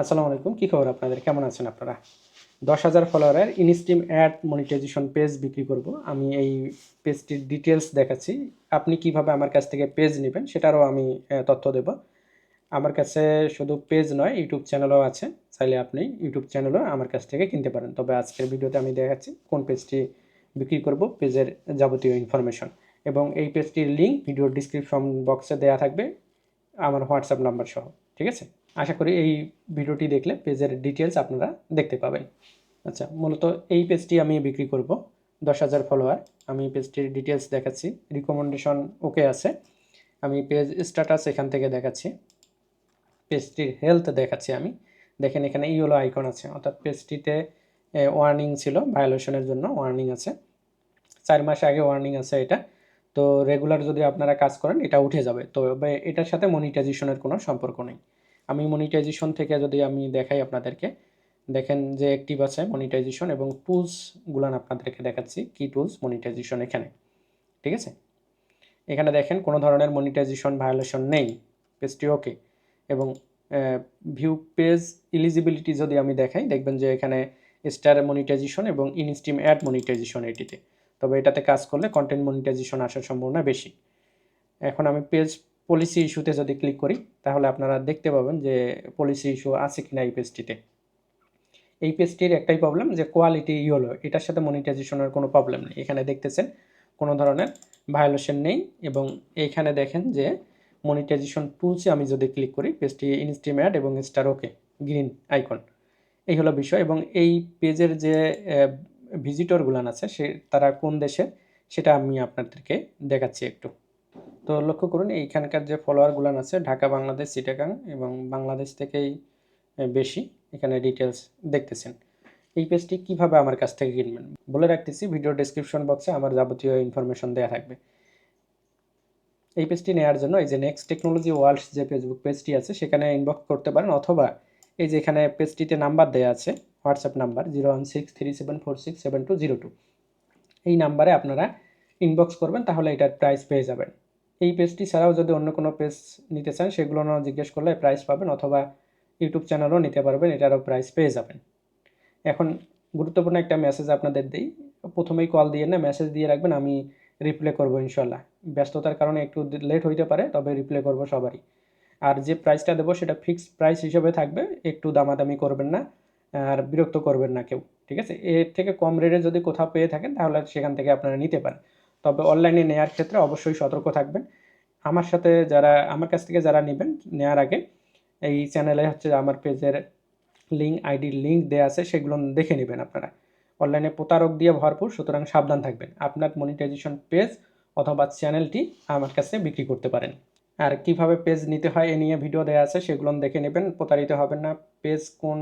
আসসালামু আলাইকুম। কী খবর আপনাদের? কেমন আছেন আপনারা? দশ হাজার ফলোয়ারের ইনস্টিম অ্যাড মনিটাইজেশন পেজ বিক্রি করব। আমি এই পেজটির ডিটেলস দেখাচ্ছি। আপনি কীভাবে আমার কাছ থেকে পেজ নেবেন সেটারও আমি তথ্য দেব। আমার কাছে শুধু পেজ নয় ইউটিউব চ্যানেলও আছে। চাইলে আপনি ইউটিউব চ্যানেলও আমার কাছ থেকে কিনতে পারেন। তবে আজকের ভিডিওতে আমি দেখাচ্ছি কোন পেজটি বিক্রি করব পেজের যাবতীয় ইনফরমেশন এবং এই পেজটির লিঙ্ক ভিডিওর ডিসক্রিপশন বক্সে দেওয়া থাকবে, আমার হোয়াটসঅ্যাপ নাম্বার সহ। ঠিক আছে? আশা করি এই ভিডিওটি দেখলে পেজের ডিটেলস আপনারা দেখতে পাবেন। আচ্ছা মূলত এই পেজটি আমি বিক্রি করব, দশ হাজার ফলোয়ার আমি পেজটির ডিটেলস দেখাচ্ছি রিকমেন্ডেশন ওকে আছে। আমি পেজ স্ট্যাটাস এখান থেকে দেখাচ্ছি, পেজটির হেলথ দেখাচ্ছি আমি। দেখেন এখানে ইয়েলো আইকন আছে, অর্থাৎ পেজটিতে ওয়ার্নিং ছিল ভায়োলেশনের জন্য ওয়ার্নিং আছে। চার মাস আগে ওয়ার্নিং আছে এটা। তো রেগুলার যদি আপনারা কাজ করেন, এটা উঠে যাবে। তবে এটার সাথে মনিটাইজেশনের কোনো সম্পর্ক নেই। আমি মনিটাইজেশন থেকে যদি আমি দেখাই আপনাদেরকে, দেখেন যে অ্যাক্টিভ আছে মনিটাইজেশন এবং টুলসগুলান আপনাদেরকে দেখাচ্ছি, কি টুলস মনিটাইজেশন এখানে, ঠিক আছে? এখানে দেখেন কোনো ধরনের মনিটাইজেশন ভায়োলেশন নেই পেজটি ওকে এবং ভিউ পেজ ইলিজিবিলিটি যদি আমি দেখাই, দেখবেন যে এখানে স্টার মনিটাইজেশন এবং ইনস্টিম অ্যাড মনিটাইজেশন এটিতে, তবে এটাতে কাজ করলে কন্টেন্ট মনিটাইজেশন আসার সম্ভাবনা বেশি। এখন আমি পেজ পলিসি ইস্যুতে যদি ক্লিক করি, তাহলে আপনারা দেখতে পাবেন যে পলিসি ইস্যু আছে কিনা এই পেজটিতে এই পেজটির একটাই প্রবলেম যে কোয়ালিটি ইয়েলো এটার সাথে মনিটাইজেশনের কোনো প্রবলেম নেই। এখানে দেখতেছেন কোনো ধরনের ভায়োলেশন নেই এবং এইখানে দেখেন যে মনিটাইজেশন টুলসে আমি যদি ক্লিক করি পেজটি ইনস্টিমেট এবং স্টার ওকে গ্রিন আইকন এই হলো বিষয় এবং এই পেজের যে ভিজিটরগুলান আছে, সে, তারা কোন দেশে, সেটা আমি আপনাদেরকে দেখাচ্ছি একটু। তো লক্ষ্য করুন, এইখানকার যে ফলোয়ারগুলান আছে, ঢাকা, বাংলাদেশ, চিটাগাং এবং বাংলাদেশ থেকেই বেশি এখানে ডিটেলস দেখতেছেন। এই পেজটি কীভাবে আমার কাছ থেকে কিনবেন? বলে রাখতেছি ভিডিও ডেসক্রিপশন বক্সে আমার যাবতীয় ইনফরমেশন দেওয়া থাকবে। এই পেজটি নেওয়ার জন্য এই যে নেক্সট টেকনোলজি ওয়ার্ল্ড যে ফেসবুক পেজটি আছে, সেখানে ইনবক্স করতে পারেন অথবা এই যে এখানে পেজটিতে নাম্বার দেওয়া আছে WhatsApp number zero one six three seven four six seven two zero two এই নাম্বারে আপনারা ইনবক্স করবেন, তাহলে এটার প্রাইস পেয়ে যাবেন। এই পেজটি ছাড়াও যদি অন্য কোনো পেজ নিতে চান, সেগুলো জিজ্ঞেস করলে প্রাইস পাবেন অথবা ইউটিউব চ্যানেলও নিতে পারবেন, এটারও প্রাইস পেয়ে যাবেন। এখন গুরুত্বপূর্ণ একটা মেসেজ আপনাদের দিই। প্রথমেই কল দিয়ে না মেসেজ দিয়ে রাখবেন, আমি রিপ্লে করব ইনশাল্লাহ ব্যস্ততার কারণে একটু লেট হইতে পারে, তবে রিপ্লে করব সবারই। আর যে প্রাইসটা দেবো, সেটা ফিক্সড প্রাইস হিসেবে থাকবে, একটু দামাদামি করবেন না, আর বিরক্ত করবেন না কেউ, ঠিক আছে? এর থেকে কম রেটে যদি কোথাও পেয়ে থাকেন, তাহলে সেখান থেকে আপনারা নিতে পারেন। তবে অনলাইনে নেওয়ার ক্ষেত্রে অবশ্যই সতর্ক থাকবেন। আমার সাথে যারা, আমার কাছ থেকে যারা নেবেন নেওয়ার আগে এই চ্যানেলে হচ্ছে আমার পেজের লিঙ্ক আইডির লিঙ্ক দেওয়া আছে, সেগুলো দেখে নেবেন আপনারা। অনলাইনে প্রতারক দিয়ে ভরপুর, সুতরাং সাবধান থাকবেন। আপনার মনিটাইজেশন পেজ অথবা চ্যানেলটি আমার কাছে বিক্রি করতে পারেন। আর কীভাবে পেজ নিতে হয় এ নিয়ে ভিডিও দেওয়া আছে, সেগুলো দেখে নেবেন। প্রতারিত হবেন না। পেজ কোন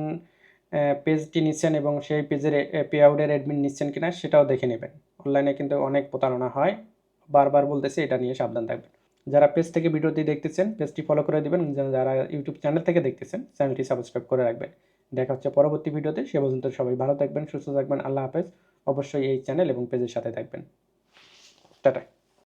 পেজটি নিচ্ছেন এবং সেই পেজের পে আউটের অ্যাডমিন নিচ্ছেন কিনা সেটাও দেখে নেবেন। অনলাইনে কিন্তু অনেক প্রতারণা হয়। বারবার বলতেছি, এটা নিয়ে সাবধান থাকবেন। যারা পেজ থেকে ভিডিওটি দেখতেছেন পেজটি ফলো করে দেবেন। যারা ইউটিউব চ্যানেল থেকে দেখতেছেন চ্যানেলটি সাবস্ক্রাইব করে রাখবেন। দেখা হচ্ছে পরবর্তী ভিডিওতে। সে পর্যন্ত সবাই ভালো থাকবেন, সুস্থ থাকবেন। আল্লাহ হাফেজ। অবশ্যই এই চ্যানেল এবং পেজের সাথে থাকবেন। টাটা।